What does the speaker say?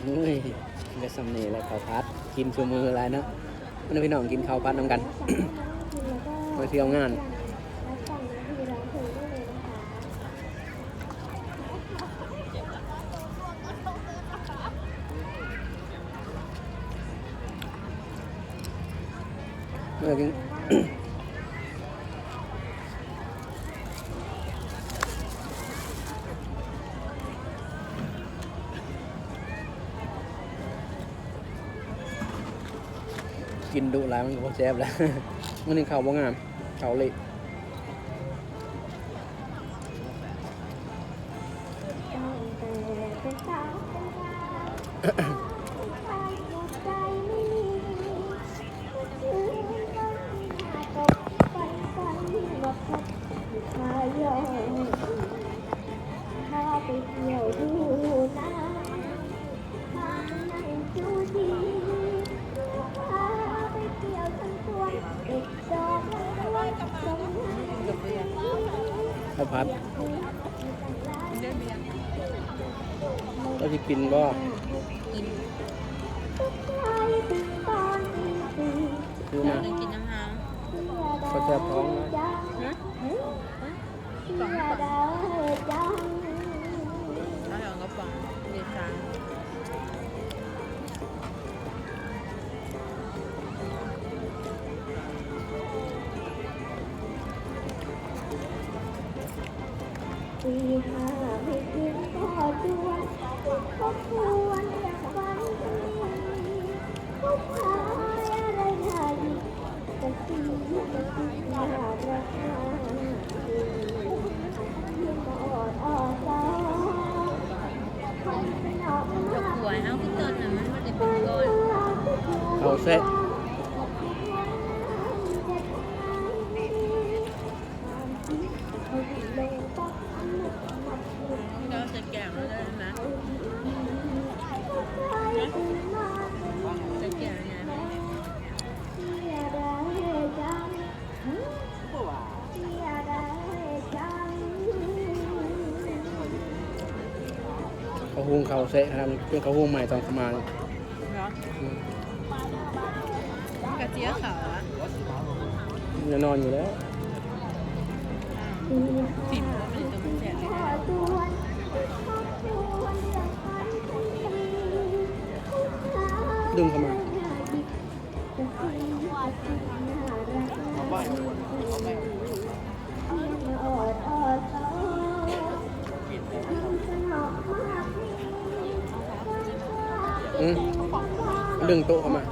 เฮ้ยก็สำเนีแล้วข้าวพัด กินชูมืออะไรเนาะมันพี่น้องกินข้าวพัดน้ำกันมาเที่ยวงานเมื่อกี้ กินดุหลายมันก็บ่แซ่บแล้วมันนี่เขาว่างามเขาเละถ้ ข้าวพัดก็จะกินบ่คือมาหนึ่งกินน้ำหางเขาจะท้องนะฮะ ตีห้าไม่ถึงก็จวนก็ควรอยากฟังเพลงก็พายอะไรหาอีกแต่ตีก็ตีน่ารักมากยิ่งออดออดซ้อคนสนอกมากหวยเอาขึ้นต้นน่ะมันมันเป็นก้อนเขาเซ็ตเรา เขาหุงเขาเซ็ตครับเป็นเขาหุงใหม่ตอนเขามาเนาะอืมกระเจี๊ยบขาวอะจะนอนอยู่แล้วติ่มแล้วมันจะมันแฉะเลยดึงเข้ามา เรื่องโต๊ะเข้ามา